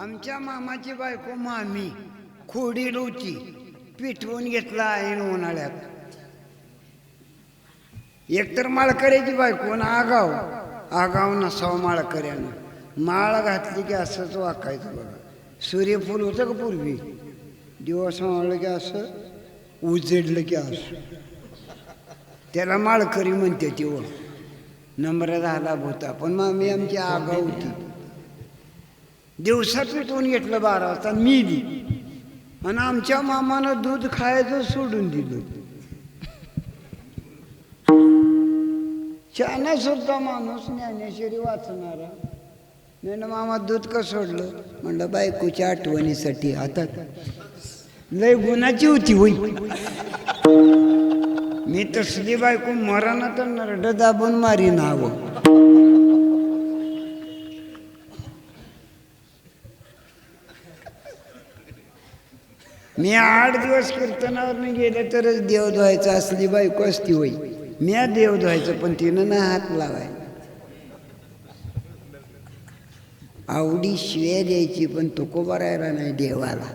आमच्या मामाची बायको मामी खोडी लोची पिठवून घेतला आहे उन्हाळ्यात. एकतर माळकऱ्याची बायको ना आगाव. आगाव नसावं माळकऱ्यानं. माळ घातली की असंच वाकायचं बघा. सूर्यफूल होतं का पूर्वी? दिवस मावळलं की असं उजडलं की असं. त्याला माळकरी म्हणते ती नम्र झाला होता पण मामी आमची आगाव होती. दिवसाचं पिटवून घेतलं बारा वाजता? मी दि आणि आमच्या मामानं दूध खायचं सोडून दिलं. छान सुद्धा माणूस ज्ञानेश्वरी वाचणारा. मी ना मामा दूध का सोडलं? म्हणलं बायकोच्या आठवणीसाठी आता लय गुणाची होती होई मी तसली बायको मराना तर नरड दाबून मारी नावं मी आठ दिवस कीर्तनावर गेलं तरच देव धुवायचं असली बायको असती होई. मी देव धुवायचं पण तिनं ना हात लावाय. आवडी शिव्या द्यायची पण तुकोबा बरायला नाही देवाला.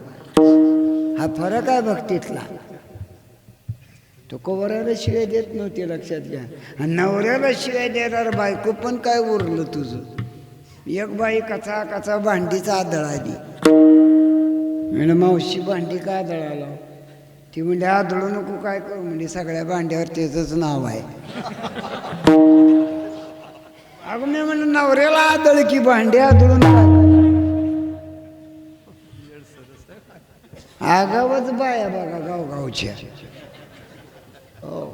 हा फरक आहे भक्तीतला तुकोबराला शिव्या देत नव्हती लक्षात घ्या. नवऱ्याला शिव्या देणार बायको पण काय उरलं तुझं? एक बाई कचा कचा भांडीचा आदळ आली मावशी भांडी का आदळाला ती म्हणजे आदळू नको काय करू? म्हणजे सगळ्या भांड्यावर त्याचंच नाव आहे. अगं मी म्हणलं नवऱ्याला आदळ की भांडी आदळून आगावच बाया बघा गावगावच्या. हो.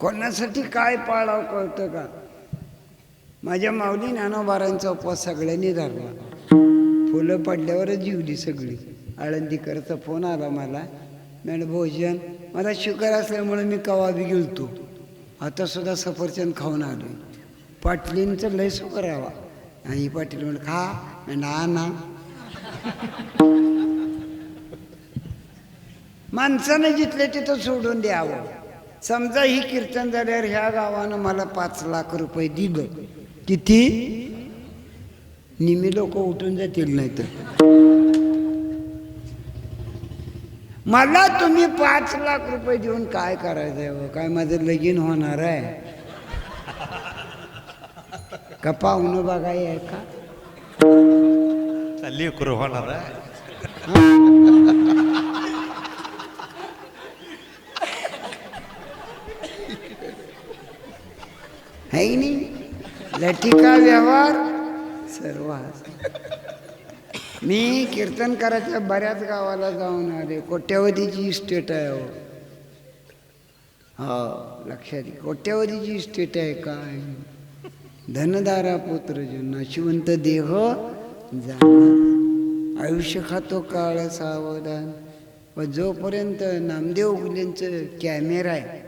कोणासाठी काय पाळाव कळतं का? माझ्या माऊली नानोबारांचा उपवास सगळ्यांनी धरला. फुलं पडल्यावरच जीवली सगळी. आळंदीकरचा फोन आला मला. मॅडम भोजन. मला शुगर असल्यामुळे मी कवाबी गेलतो. आता सुद्धा सफरचंद खाऊन आलो पाटलींचं लय सुकर हवा आणि पाटील म्हणून खा. ना ना. माणसानं जिथले तिथं सोडून द्यावं. समजा ही कीर्तन झाल्यावर ह्या गावानं मला पाच लाख रुपये दिलं. किती? निमी लोक उठून जातील नाही तर मला तुम्ही पाच लाख रुपये देऊन काय करायचं आहे हो? काय माझं लगीन होणार आहे? का पाहुणं बघाय आहे का? लेकरू होणार आहे. है नाही. लटिका व्यवहार सर्वास मी कीर्तन करायच्या बऱ्याच गावाला जाऊन आले. कोट्यावधीची इस्टेट आहे हो. हो लक्षात घे. कोट्यावधीची इस्टेट आहे काय? धनदारा पुत्र नाशिवंत देह जाणार. आयुष्य खातो काळ सावधान. व जोपर्यंत नामदेव गुलेंचं कॅमेरा आहे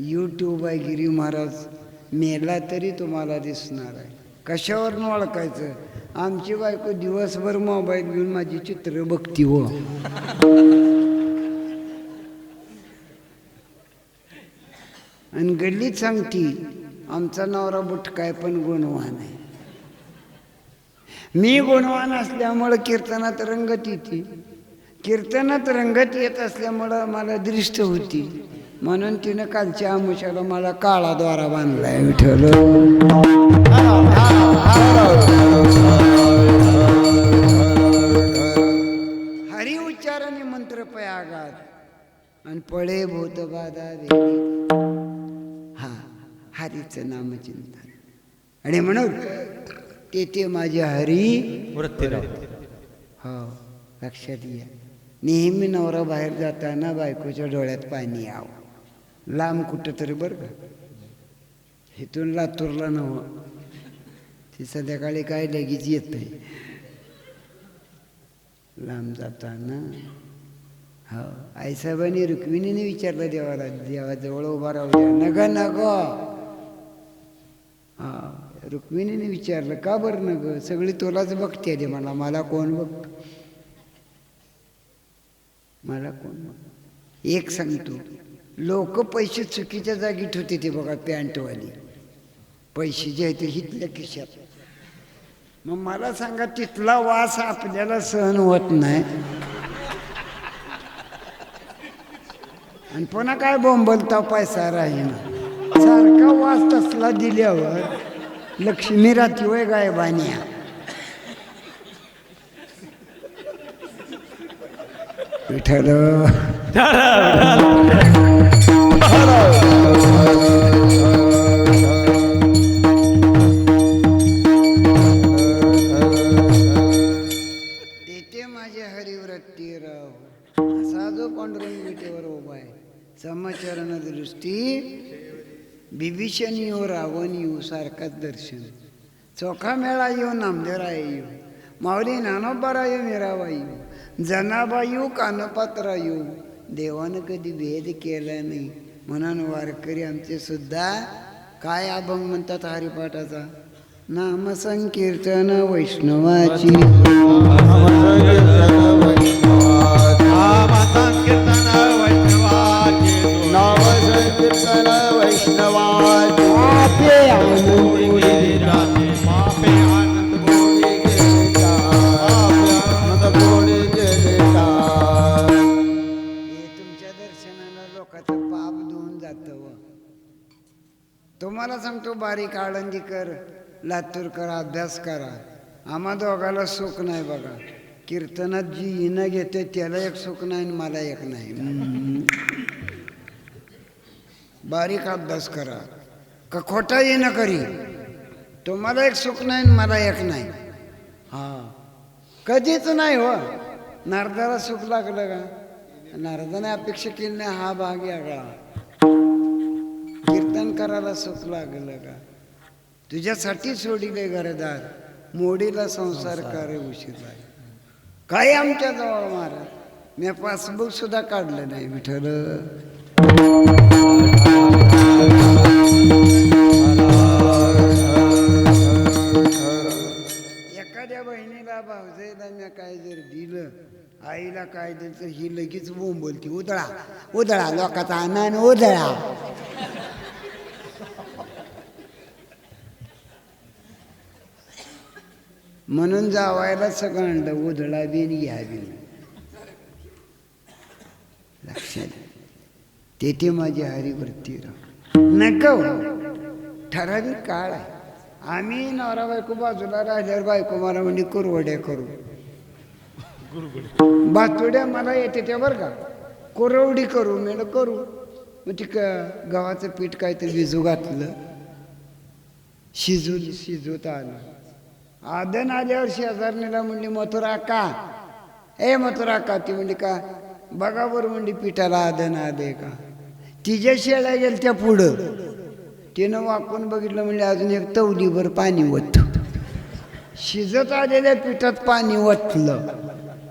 यूट्यूब आहे गिरी महाराज मेला तरी तुम्हाला दिसणार आहे. कशावरून ओळखायचं? आमची बायको दिवसभर मोबाईल घेऊन माझी चित्र बघती व आणि गल्लीत सांगती आमचा नवरा बुटकाय पण गुणवान आहे. मी गुणवान असल्यामुळं कीर्तनात रंगत येते. कीर्तनात रंगत येत असल्यामुळं मला दृष्ट होती. म्हणून तिनं कालच्या आमुषाला मला काळा द्वारा बांधलाय विठ्ठल. हरी उच्चाराने मंत्र पयागात आणि पळे भूत बाधा हा हरीचं नामचिंतन. आणि म्हणून ते ते माझे हरी हो लक्षात घ्या. नेहमी नवरा बाहेर जाताना बायकोच्या डोळ्यात पाणी यावं. लांब कुठं तरी बरं का? इथून लातूरला नवं. ती संध्याकाळी काय लगेच येत नाही. लांब जाताना. हो आईसाहेबांनी रुक्मिणीने विचारलं देवाला देवाजवळ उभा राहू द्या. नग नग. हा रुक्मिणीने विचारलं का बरं नग? सगळी तुलाच बघते दे मला. मला कोण बघ मला कोण बघ एक सांगतो. लोक पैसे चुकीच्या जागी ठेवते ते बघा पॅन्टवाली. पैसे जे आहेत ते हितल्या खिशात. मग मला सांगा तिथला वास आपल्याला सहन होत नाही. आणि पुन्हा काय बोंबलता पैसा राहीना. सारखा वास तसला दिल्यावर लक्ष्मी राहती वय गायबान्या. विठ्ठल. हरिव्रती असा जो पांडुरंग विटेवर उभा आहे समचरण दृष्टी बिभीषण येऊ रावण येऊ सारखाच दर्शन. चोखा मेळा येऊ नामदेवरा येऊ माऊली नानोबारा येऊ मीराबा येऊ जनाबा येऊ कानपात्रा येऊ देवानं कधी भेद केला नाही. म्हणून वारकरी आमचे सुद्धा काय अभंग म्हणतात हरिपाठाचा? नाम वैष्णवाची. तुम्हाला सांगतो बारीक आळंदी कर लातूर करा अभ्यास करा. आम्हा दोघाला सुख नाही बघा. कीर्तनात जी हिनं घेते त्याला एक सुख नाही आणि मला एक नाही. बारीक अभ्यास करा. का खोटा येणं करी? तुम्हाला एक सुख नाही आणि मला एक नाही. हा. कधीच नाही हो. नारदाला सुख लागलं का? नारदाने अपेक्षा केली नाही हा भाग यागळा करायला सुख लागलं का? तुझ्यासाठी सोडिले घरदार मोडीला संसार कार्य उशीर. आहे काय आमच्या जवळ महाराज? मी पासबुक सुद्धा काढलं नाही विठ्ठल. एखाद्या बहिणीला भावजेला मी काय जर दिलं आईला काय दिलं तर ही लगेच बोंबलती. उदळा उदळा लोकाचा आनंद उदळा म्हणून जावायला सगळं आणलं उधळा बिन घ्यावी लक्षात तेथे माझी हरिवृत्ती राह. नको. ठराविक काळ आहे. आम्ही नवरा बायको बाजूला राहिल्यावर बायको मला म्हणजे कुरवड्या करू. बातुड्या मला येते त्या बरं का. कुरवडी करू मी करू. मग ती गव्हाचं पीठ काहीतरी विजू घातलं. शिजू शिजवता आलं. आदन आल्यावर शेजारणीला म्हणली मथुरा का ए मथुरा का ती म्हणली का? बघा बरं म्हणली पिठाला आदन आले का? तिच्या शेळ्या गेल त्या पुढं. तिनं वाकून बघितलं म्हणजे अजून एक तवलीभर पाणी ओत. शिजत आलेल्या पिठात पाणी ओतलं.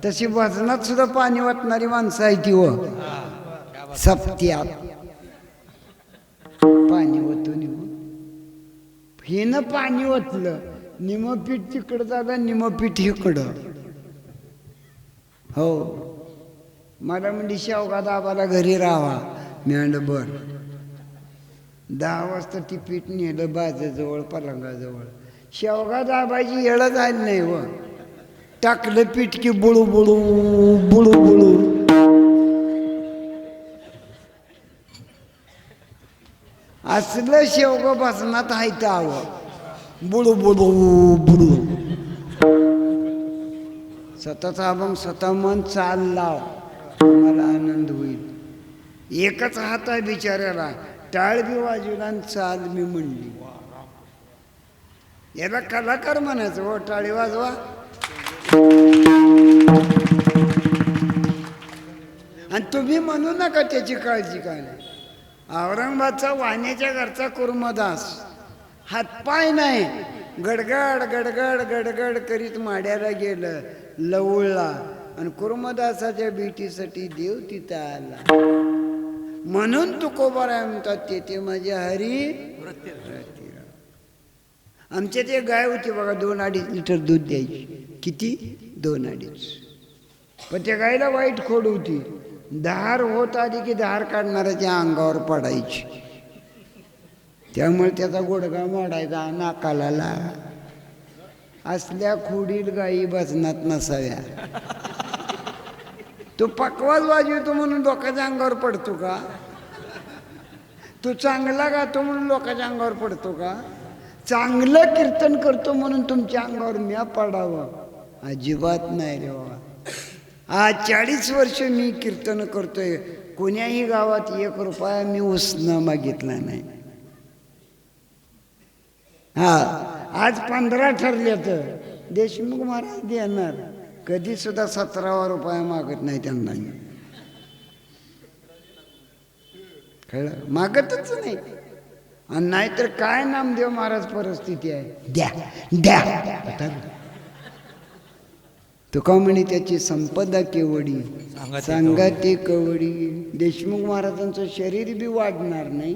तशी वजनात सुद्धा पाणी वाटणारी माणसं आहे ती व. सप्त्यात पाणी वतून हिनं पाणी ओतलं. निमपीठ तिकडं झालं निमपीठ इकडं. हो. मला म्हणजे शेवगा दाबाला घरी राहावा. मी म्हणलं बर. दहा वाजता ती पीठ नेलं बाजाजवळ पलंगाजवळ. शेवगा दाबाची येळं झाली नाही व. टाकलं पीठ की बुळू बुळू बुळू बुळू असलं शेवग बसनात हायतं आवं. बुडू बुडू बुळू स्वतःचा अभंग स्वतः मन चाल लाव मला आनंद होईल. एकच हात आहे बिचाऱ्याला. टाळ बी आणि चाल मी म्हणली. याला कलाकार म्हणायचं हो टाळी वाजवा. आणि तुम्ही म्हणू नका त्याची काळजी काय औरंगाबादचा वाण्याच्या घरचा कुर्मदास. हातपाय नाही. गडगड गडगड गडगड करीत माड्याला गेलं लवळला. आणि कुर्मदासाच्या भेटीसाठी देव तिथं आला. म्हणून तुकोबाराय म्हणतात तेथे माझे हरी आमच्या ते गाय होती बघा दोन अडीच लिटर दूध द्यायची. किती? दोन अडीच. पण त्या गायला वाईट खोड होती. धार होत आली की धार काढणाऱ्याच्या अंगावर पडायची. त्यामुळे त्याचा गोडगा मोडायचा नाकाला असल्या खोडील गायी भजनात नसाव्या. तू पकवाज वाजवतो म्हणून लोकांच्या अंगावर पडतो का? तू चांगला गातो म्हणून लोकांच्या अंगावर पडतो का? चांगलं कीर्तन करतो म्हणून तुमच्या अंगावर म्या पडावं. अजिबात नाही रे बाबा. आज चाळीस वर्ष मी कीर्तन करतोय. कोण्याही गावात एक रुपया मी उसनं मागितला नाही. हा आज पंधरा ठरले तर देशमुख महाराज देणार. कधी सुद्धा सतरावा रुपया मागत नाही त्यांना. कळलं? मागतच नाही. आणि नाहीतर काय नामदेव महाराज परिस्थिती आहे? द्या द्या. तुका म्हणे त्याची संपदा केवडी सांगा ते कवडी. देशमुख महाराजांचं शरीर बी वाढणार नाही.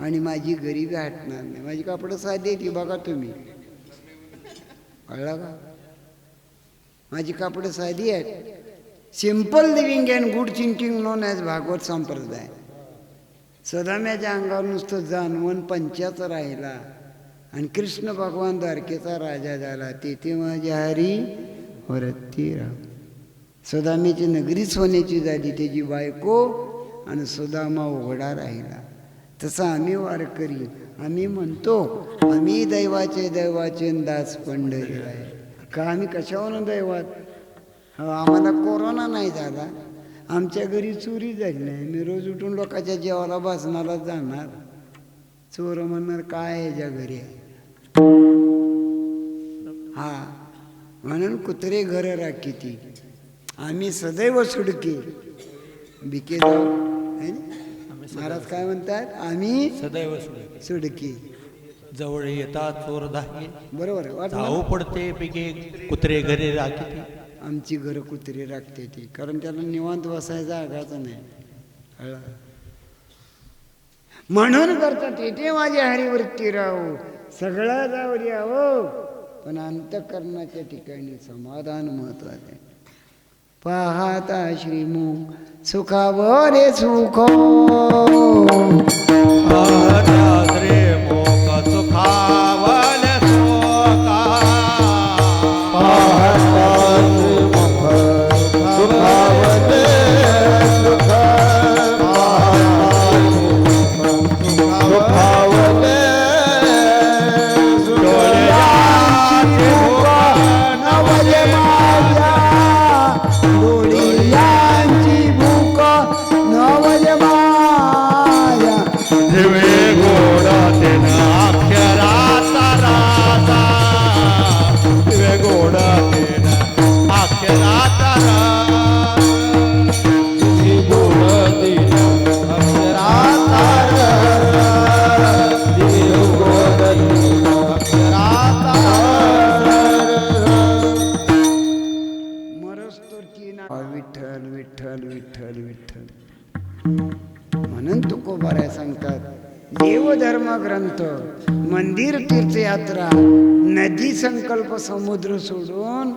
आणि माझी गरिबी हटणार नाही. माझी कापडं साधी ती बघा तुम्ही. कळला का? माझी कापडं साधी आहेत. Simple living and good thinking known as Bhagwat संप्रदाय. सदाम्याच्या अंगावर नुसतं जानवन पंचाचा राहिला आणि कृष्ण भगवान द्वारकेचा राजा झाला. तेथे माझ्या हरी वरती राम सदाम्याची नगरी सोन्याची झाली त्याची बायको आणि सुदामा उघडा राहिला. तसं आम्ही वारकरी आम्ही म्हणतो आम्ही दैवाचे दैवाचे दास पंढरी आहे. का आम्ही कशावरून दैवात? हो, आम्हाला कोरोना नाही झाला. आमच्या घरी चोरी झाली नाही. मी रोज उठून लोकांच्या जेवाला बसणारा जाणार. चोर म्हणणार काय याच्या घरी? आहे हा. म्हणून कुत्रे घर राखी ती. आम्ही सदैव सुडके. बिके जाऊ महाराज काय म्हणतात? आम्ही सदैव सुडके सुडके. जवळ येतात चोर धागे बरोबर ना? पडते पिके कुत्रे घरी राखी आमची घरं कुत्री राखते ती. कारण त्याला निवांत बसायचा जागाच नाही? म्हणून करतात येते माझ्या हरिवृत्ती राहू. सगळं जाऊ द्या हो. पण अंतकरणाच्या ठिकाणी समाधान महत्त्वाचे पाहता श्रीमुख सुखावर रे सुख. म्हणून तुकोबाराय सांगतात. देवधर्म ग्रंथ मंदिर तीर्थयात्रा नदी संकल्प समुद्र सोडून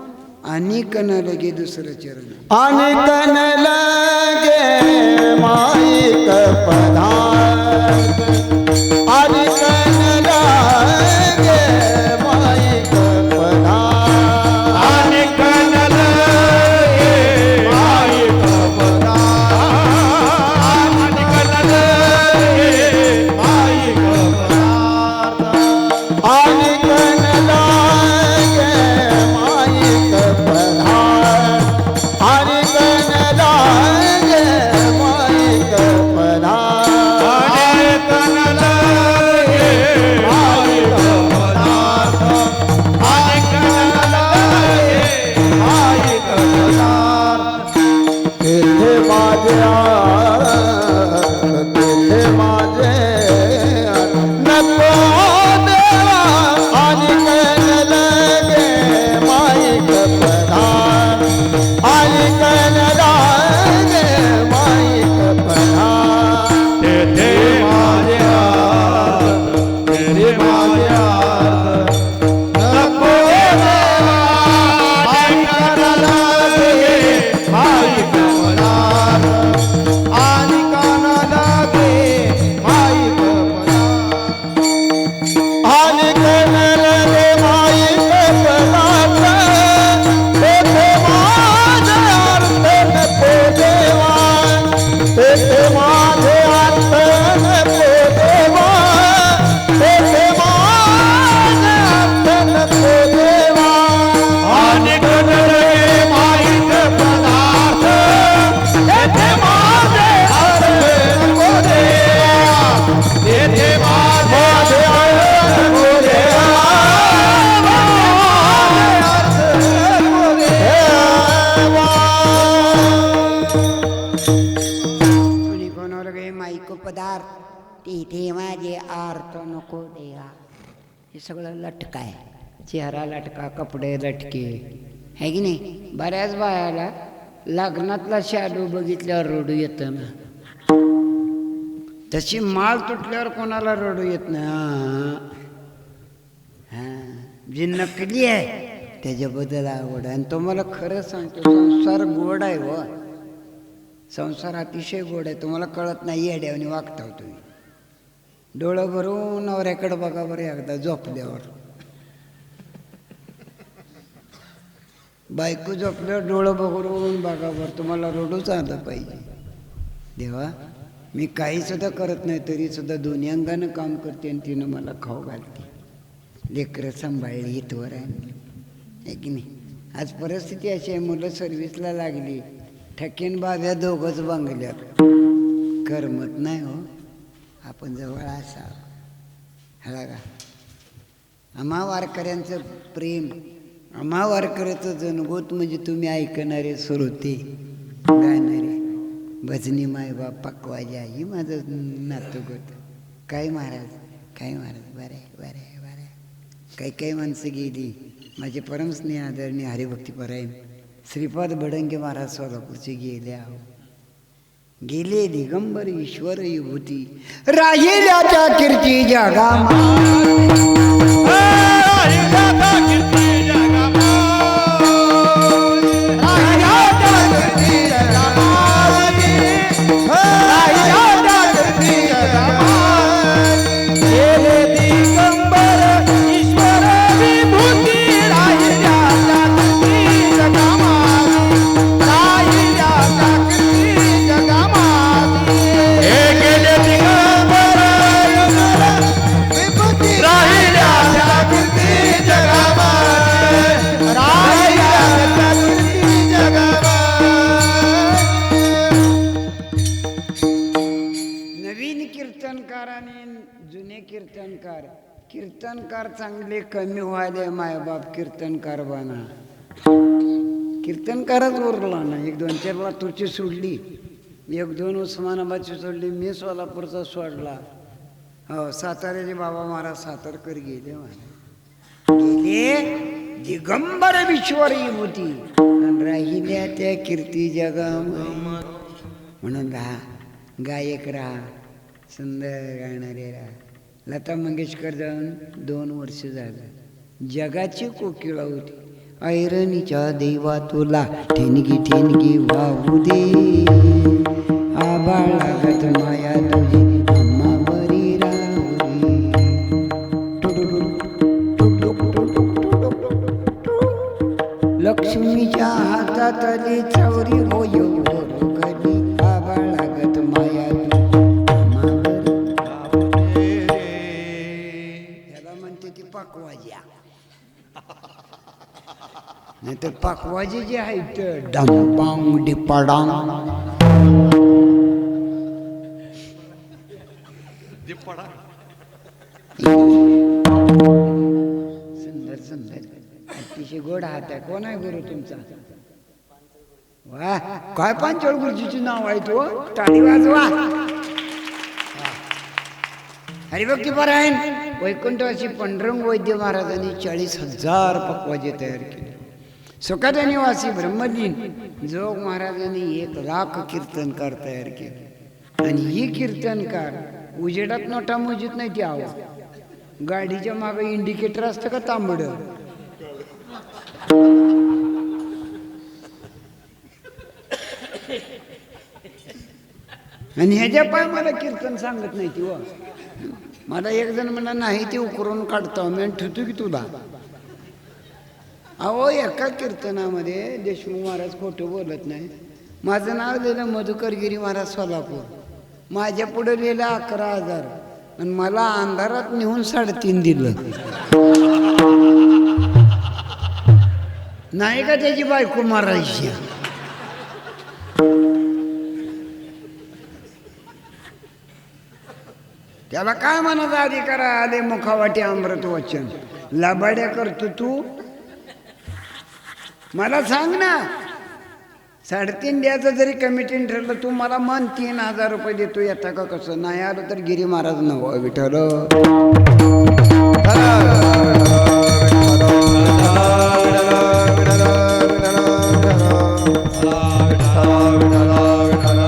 अनेक न लगे दुसरं चरण. आणि कन लगे माईक पदार्थ चेहरा लटका कपडे लटके. है की नाही? बऱ्याच बायाला लग्नातला शाडू बघितल्यावर रडू येतं ना. तशी माळ तुटल्यावर कोणाला रडू येत नाही हां जी नकली आहे त्याच्याबद्दल आवड आहे. आणि तुम्हाला खरं सांगतो संसार गोड आहे व संसार अतिशय गोड आहे. तुम्हाला कळत नाही येड्यावनी वागता तुम्ही. डोळं भरून नवऱ्याकडे बघा बरं एकदा झोपल्यावर. बायको झोपल्यावर डोळं बघून बघा बरं तुम्हाला रडूच आलं पाहिजे. देवा मी काही सुद्धा करत नाही तरी सुद्धा दोन्ही अंगानं काम करते आणि तिनं मला खाऊ घालते. लेकरं सांभाळली इथवर आणली आहे की नाही? आज परिस्थिती अशी आहे मुलं सर्व्हिसला लागली. ठकेन बाब्या दोघंच बांगल्यात. करमत नाही हो. आपण जवळ असावं. हळा का आम्हा वारकऱ्यांचं प्रेम आम्हा वारकऱ्याचं जनगोत म्हणजे तुम्ही ऐकणारे श्रोते गाणारे. भजनी मायबाप पकवाजी आई माझं नातूगोत काय महाराज काय महाराज बरं आहे बरं आहे बरं. आहे काही काही माणसं गेली. माझे परमस्नेह आदरणीय हरिभक्तीपरायण श्रीपाद भडंगे महाराज सोलापूरचे गेले आहो. गेले दिगंबर ईश्वर विभूती. राहिल्याच्या कीर्ती जगामा कीर्तनकार बना कीर्तनकारच उरला ना. एक दोन चार लातूरची सोडली. एक दोन उस्मानाबादची सोडली. मी सोलापूरचा सोडला. हो साताऱ्याचे बाबा महाराज सातारकर गेले मला गेले दिगंबर विश्वरी होती आणि राहिल्या त्या कीर्ती जगामध्ये म्हणून राहा गायक राहा सुंदर गाणारे राहा लता मंगेशकर जाऊन दोन वर्ष झालं. जगाची कोकिळा होती. ऐरणीच्या देवा तुला ठेणगी ठेणगी वाहू दे. आबाळ लागत माया तुझी अम्मा बरी राहू लक्ष्मीच्या हातातली चौरी होय. नाही तर पाकवाजी जे आहेत डम पांग डिपाडांग. सुंदर सुंदर. अतिशय गोड हात आहे. कोण आहे गुरु तुमचा? वा काय पांचोळ गुरुजीचे नाव आहे तो? टाळी वाजवा. हरिभक्ती पारायण वैकुंठवासी पंढरंग वैद्य महाराजांनी चाळीस हजार पक्वाजे तयार केले. सुखाचा निवासी ब्रह्मलीन जोग महाराजांनी एक लाख कीर्तनकार तयार केले. आणि ही कीर्तनकार उजेडात नोटा मोजीत नाही ती आवाज. गाडीच्या मागे इंडिकेटर असतं का तांबडं? आणि ह्याच्या पाय मला कीर्तन सांगत नाही ती मला एक जण म्हणा नाही ते उकरून काढतो. मी ठेवतो की तुला. अहो एका कीर्तनामध्ये देशमुख महाराज खोटं बोलत नाही माझं नाव लिहिलं मधुकरगिरी महाराज सोलापूर. माझ्या पुढे लिहिलं अकरा हजार. आणि मला अंधारात नेऊन साडेतीन दिलं. नाही का त्याची बायको मारायची? त्याला काय म्हणायचं अधिकार आले मुखावाटी अमृत वचन. लबाड्या करतो तू मला सांग ना. साडेतीन द्यायचं जरी कमिटीने ठरलं तू मला मन तीन हजार रुपये देतो येता का कसं? नाही आलं तर गिरी महाराज नव विठल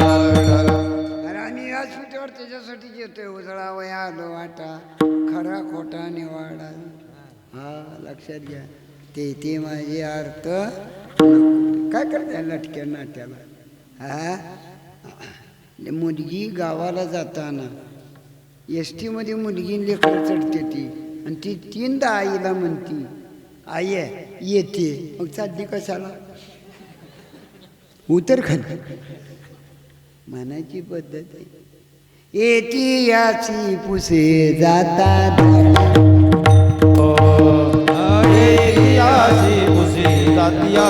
आणि आम्ही व्यासपीठावर त्याच्यासाठी येतोय उजळा वया आलो वाटा. खरा खोटा निवाडा. हा लक्षात घ्या. ते ते माझे अर्थ काय करते लटक्या नाट्याला? हा? मुलगी गावाला जाताना एस टीमध्ये मुलगी लेकर चढते ती. आणि ती तीनदा आईला म्हणती आई आहे, येते. मग चालली कशाला? उतर खाली. म्हणायची पद्धत आहे. येती याची पुसे जाता রাজি খুশি দাতিয়া